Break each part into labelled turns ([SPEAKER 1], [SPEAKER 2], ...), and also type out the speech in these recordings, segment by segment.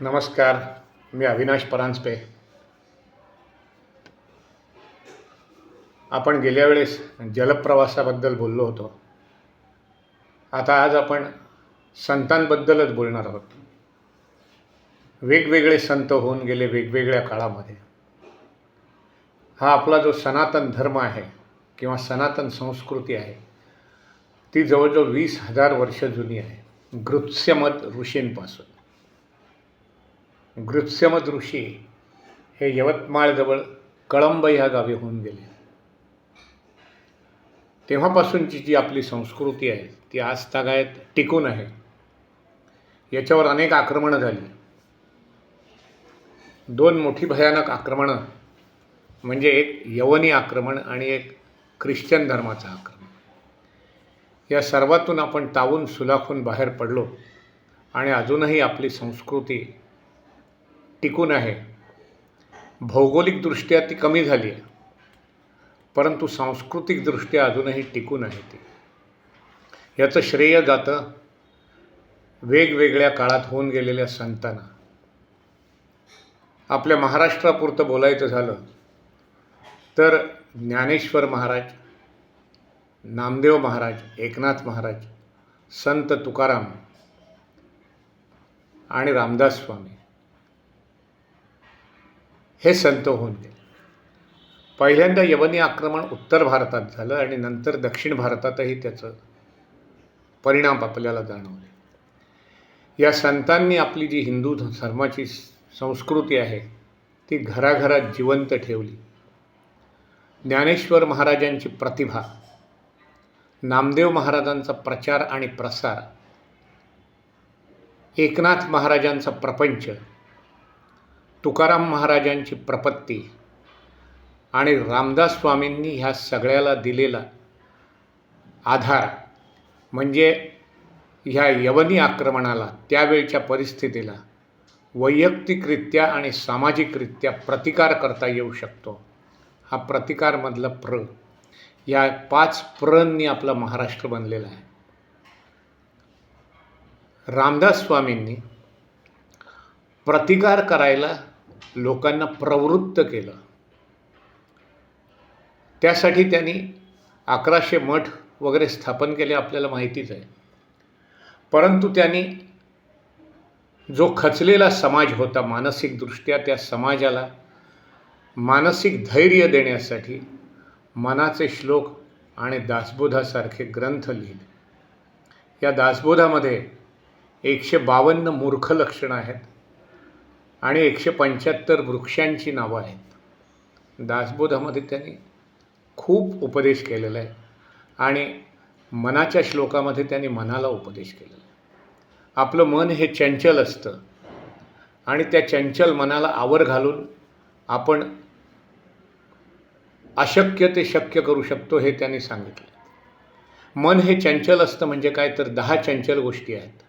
[SPEAKER 1] नमस्कार मी अविनाश परांजपे. आपण गेल्या वेळेस जलप्रवासाबद्दल बोललो होतो. आता आज आपण संतांबद्दलच बोलणार आहोत. वेगवेगळे संत होऊन गेले वेगवेगळ्या काळामध्ये. हा आपला जो सनातन धर्म आहे किंवा सनातन संस्कृती आहे ती जवळजवळ वीस हजार वर्ष जुनी आहे गृत्स्यमत ऋषींपासून. गृत्समद ऋषी हे यवतमाळजवळ कळंब ह्या गावी होऊन गेले. तेव्हापासूनची जी आपली संस्कृती आहे ती आज तागायत टिकून आहे. याच्यावर अनेक आक्रमणं झाली. दोन मोठी भयानक आक्रमणं म्हणजे एक यवनी आक्रमण आणि एक ख्रिश्चन धर्माचं आक्रमण. या सर्वातून आपण तावून सुलाखून बाहेर पडलो आणि अजूनही आपली संस्कृती टिकून आहे. भौगोलिकदृष्ट्या ती कमी झाली आहे. परंतु सांस्कृतिकदृष्ट्या अजूनही टिकून आहे ती. याचं श्रेय जातं वेगवेगळ्या काळात होऊन गेलेल्या संतांना. आपल्या महाराष्ट्रापुरतं बोलायचं झालं तर ज्ञानेश्वर महाराज नामदेव महाराज एकनाथ महाराज संत तुकाराम आणि रामदास स्वामी हे संत होऊन गेले. पहिल्यांदा यवनी आक्रमण उत्तर भारतात झालं आणि नंतर दक्षिण भारतातही त्याचं परिणाम आपल्याला जाणवले. या संतांनी आपली जी हिंदू धर्माची संस्कृती आहे ती घराघरात जिवंत ठेवली. ज्ञानेश्वर महाराजांची प्रतिभा नामदेव महाराजांचा प्रचार आणि प्रसार एकनाथ महाराजांचा प्रपंच तुकाराम महाराजांची प्रपत्ती आणि रामदास स्वामींनी ह्या सगळ्याला दिलेला आधार म्हणजे ह्या यवनी आक्रमणाला त्यावेळच्या परिस्थितीला वैयक्तिकरित्या आणि सामाजिकरित्या प्रतिकार करता येऊ शकतो. हा प्रतिकारमधला प्र या पाच प्रंनी आपला महाराष्ट्र बनलेला आहे. रामदास स्वामींनी प्रतिकार करायला लोकांना प्रवृत्त केलं. त्यासाठी त्यांनी अकराशे मठ वगैरे स्थापन केले आपल्याला माहितीच आहे. परंतु त्यांनी जो खचलेला समाज होता मानसिकदृष्ट्या त्या समाजाला मानसिक धैर्य देण्यासाठी मनाचे श्लोक आणि दासबोधासारखे ग्रंथ लिहिले. या दासबोधामध्ये एकशे बावन्न मूर्ख लक्षणं आहेत. आणि एकशे पंच्याहत्तर वृक्षांची नावं आहेत. दासबोधामध्ये त्यांनी खूप उपदेश केलेला आहे. आणि मनाच्या श्लोकामध्ये त्यांनी मनाला उपदेश केलेला आहे. आपलं मन हे चंचल असतं. आणि त्या चंचल मनाला आवर घालून आपण अशक्य ते शक्य करू शकतो हे त्यांनी सांगितलं. मन हे चंचल असतं म्हणजे काय? तर दहा चंचल गोष्टी आहेत.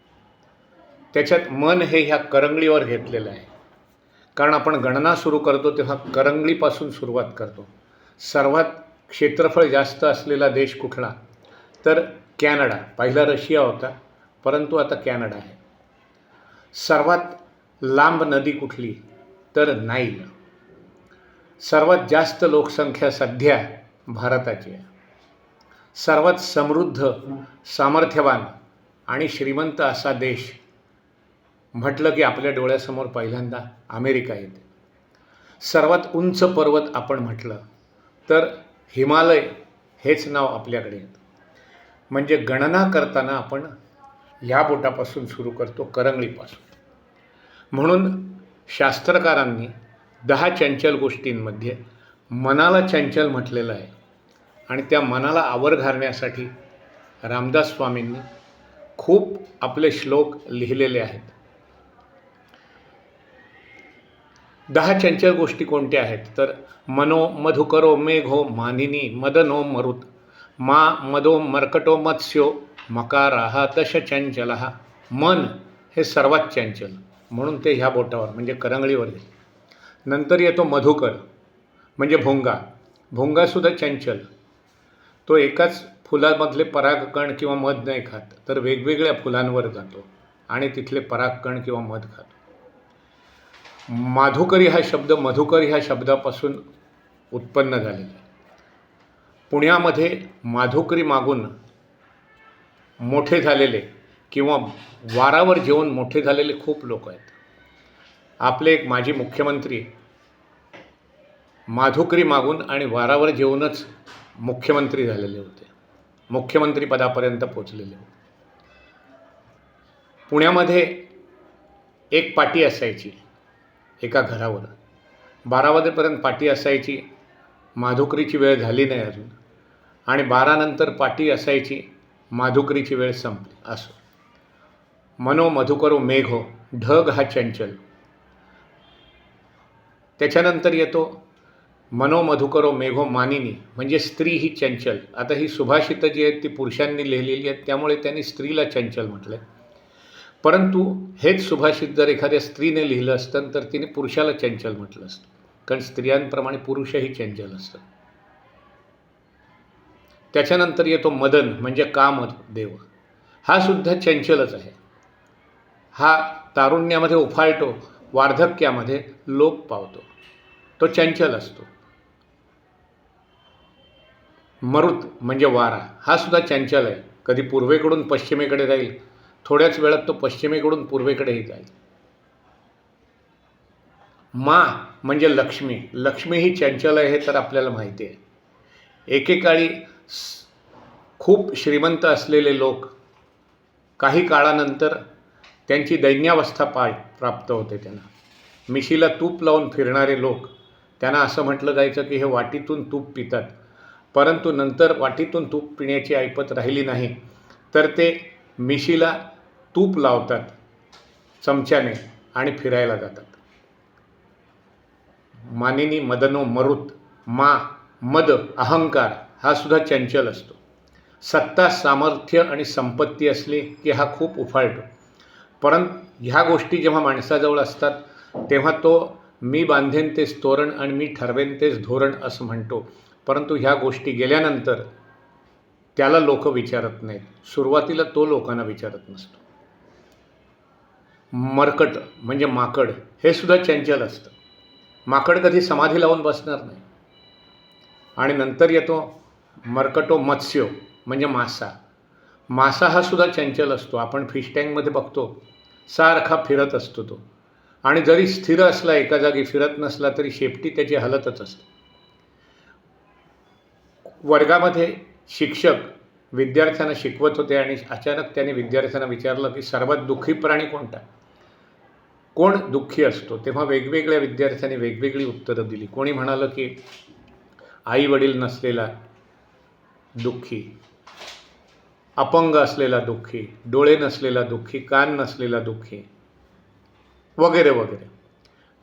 [SPEAKER 1] त्याच्यात मन हे ह्या करंगळीवर घेतलेलं आहे. कारण आपण गणना सुरू करतो तेव्हा करंगळीपासून सुरुवात करतो. सर्वात क्षेत्रफळ जास्त असलेला देश कुठला? तर कॅनडा. पहिला रशिया होता परंतु आता कॅनडा आहे. सर्वात लांब नदी कुठली? तर नाईल. सर्वात जास्त लोकसंख्या सध्या भारताची आहे. सर्वात समृद्ध सामर्थ्यवान आणि श्रीमंत असा देश म्हटलं की आपल्या डोळ्यासमोर पहिल्यांदा अमेरिका येते. सर्वात उंच पर्वत आपण म्हटलं तर हिमालय हेच नाव आपल्याकडे येतं. म्हणजे गणना करताना आपण ह्या बोटापासून सुरू करतो करंगळीपासून. म्हणून शास्त्रकारांनी दहा चंचल गोष्टींमध्ये मनाला चंचल म्हटलेलं आहे आणि त्या मनाला आवर घालण्यासाठी रामदास स्वामींनी खूप आपले श्लोक लिहिलेले आहेत. दहा चंचल गोष्टी कोणत्या आहेत? तर मनो मधुकरो मेघो मानिनी मदनो मरुत मा मदो मर्कटो मत्स्यो मकाराहा दश चंचल मन हे सर्वात चंचल. म्हणून ते ह्या बोटावर म्हणजे करंगळीवर येईल नंतर येतो मधुकर म्हणजे भोंगा. भोंगासुद्धा चंचल. तो एकाच फुलामधले परागकण किंवा मध नाही खात तर वेगवेगळ्या फुलांवर जातो आणि तिथले परागकण किंवा मध खातो. माधुकरी हा शब्द मधुकरी ह्या शब्दापासून उत्पन्न झालेला आहे. पुण्यामध्ये माधुकरी मागून मोठे झालेले किंवा वारावर जेवून मोठे झालेले खूप लोक आहेत. आपले एक माजी मुख्यमंत्री माधुकरी मागून आणि वारावर जेवूनच मुख्यमंत्री झालेले होते. मुख्यमंत्री पदापर्यंत पोचलेले होते. पुण्यामध्ये एक पाटी असायची. एका घरावर. बारा वाजेपर्यंत पाटी असायची. माधुकरीची वेळ झाली नाही अजून. आणि बारानंतर पाटी असायची. माधुकरीची वेळ संपली. असो. मनो मधुकरो मेघो हो, ढग हा चंचल. त्याच्यानंतर येतो मनो मधुकरो मेघो मानिनी. म्हणजे स्त्री ही चंचल. आता ही सुभाषितं जी आहेत ती पुरुषांनी लिहिलेली आहेत. त्यामुळे त्यांनी स्त्रीला चंचल म्हटलं आहे परंतु हेच सुभाषित जर एखाद्या स्त्रीने लिहिलं असतं तर तिने पुरुषाला चंचल म्हटलं असतं. कारण स्त्रियांप्रमाणे पुरुषही चंचल असतात. त्याच्यानंतर येतो मदन म्हणजे कामदेव हा सुद्धा चंचलच आहे. हा तारुण्यामध्ये उफाळतो वार्धक्यामध्ये लोप पावतो. तो चंचल असतो. मरुत म्हणजे वारा हा सुद्धा चंचल आहे. कधी पूर्वेकडून पश्चिमेकडे जाईल थोड्याच वेळात तो पश्चिमेकडून पूर्वेकडेही जाईल. मा म्हणजे लक्ष्मी. लक्ष्मी ही चंचल आहे हे तर आपल्याला माहिती आहे. एकेकाळी खूप श्रीमंत असलेले लोक काही काळानंतर त्यांची दैन्यावस्था पा प्राप्त होते त्यांना. मिशीला तूप लावून फिरणारे लोक त्यांना असं म्हटलं जायचं की हे वाटीतून तूप पितात. परंतु नंतर वाटीतून तूप पिण्याची ऐपत राहिली नाही तर ते मिशीला तूप लावतात चमच्याने आणि फिरायला जातात. मानिनी मदनो मरुत मा मद अहंकार हा सुद्धा चंचल असतो. सत्ता सामर्थ्य आणि संपत्ती असली की हा खूप उफाळतो. परंतु ह्या गोष्टी जेव्हा माणसाजवळ असतात तेव्हा तो मी बांधेन तेच तोरण आणि मी ठरवेन तेच धोरण असं म्हणतो. परंतु ह्या गोष्टी गेल्यानंतर त्याला लोक विचारत नाहीत. सुरुवातीला तो लोकांना विचारत नसतो. मरकट म्हणजे माकड हे सुद्धा चंचल असतं. माकड कधी समाधी लावून बसणार नाही. आणि नंतर येतो मरकटो मत्स्यो म्हणजे मासा. मासा हा सुद्धा चंचल असतो. आपण फिश टँकमध्ये बघतो सारखा फिरत असतो तो. आणि जरी स्थिर असला एका जागी फिरत नसला तरी शेपटी त्याची हलतच असते. वर्गामध्ये शिक्षक विद्यार्थ्यांना शिकवत होते आणि अचानक त्याने विद्यार्थ्यांना विचारलं की सर्वात दुःखी प्राणी कोणता? कोण दुःखी असतो तेव्हा वेगवेगळ्या विद्यार्थ्यांनी वेगवेगळी उत्तरं दिली. कोणी म्हणालं की आई वडील नसलेला दुःखी अपंग असलेला दुःखी डोळे नसलेला दुःखी कान नसलेला दुःखी वगैरे वगैरे.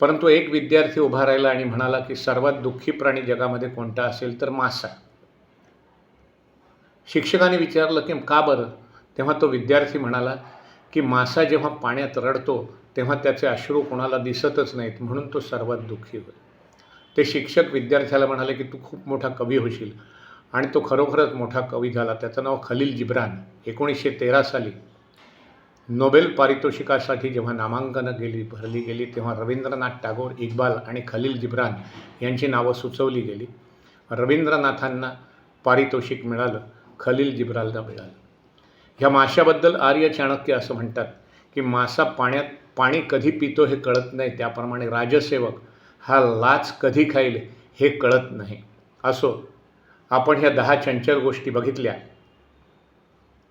[SPEAKER 1] परंतु एक विद्यार्थी उभा राहिला आणि म्हणाला की सर्वात दुःखी प्राणी जगामध्ये कोणता असेल तर मासा. शिक्षकाने विचारलं की का बरं? तेव्हा तो विद्यार्थी म्हणाला की मासा जेव्हा पाण्यात रडतो तेव्हा त्याचे अश्रू कोणाला दिसतच नाहीत म्हणून तो सर्वात दुःखी होय ते शिक्षक विद्यार्थ्याला म्हणाले की तू खूप मोठा कवी होशील. आणि तो खरोखरच मोठा कवी झाला. त्याचं नाव खलील जिब्रान. एकोणीसशे तेरा साली नोबेल पारितोषिकासाठी जेव्हा नामांकनं गेली भरली गेली तेव्हा रवींद्रनाथ टागोर इक्बाल आणि खलील जिब्रान यांची नावं सुचवली गेली. रवींद्रनाथांना पारितोषिक मिळालं खलील जिब्रालला मिळालं. ह्या माशाबद्दल आर्य चाणक्य असं म्हणतात की मासा पाण्यात पाणी कधी पितो हे कळत नाही. त्याप्रमाणे राजसेवक हा लाच कधी खाईल हे कळत नाही. असो आपण ह्या दहा चंचल गोष्टी बघितल्या.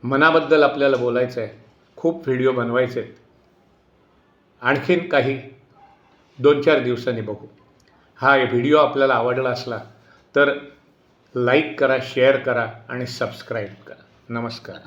[SPEAKER 1] मनाबद्दल आपल्याला बोलायचं आहे खूप व्हिडिओ बनवायचे आहेत आणखीन काही दोन चार दिवसांनी बघू. हा व्हिडिओ आपल्याला आवडला असला तर लाईक करा शेअर करा आणि सबस्क्राईब करा. नमस्कार.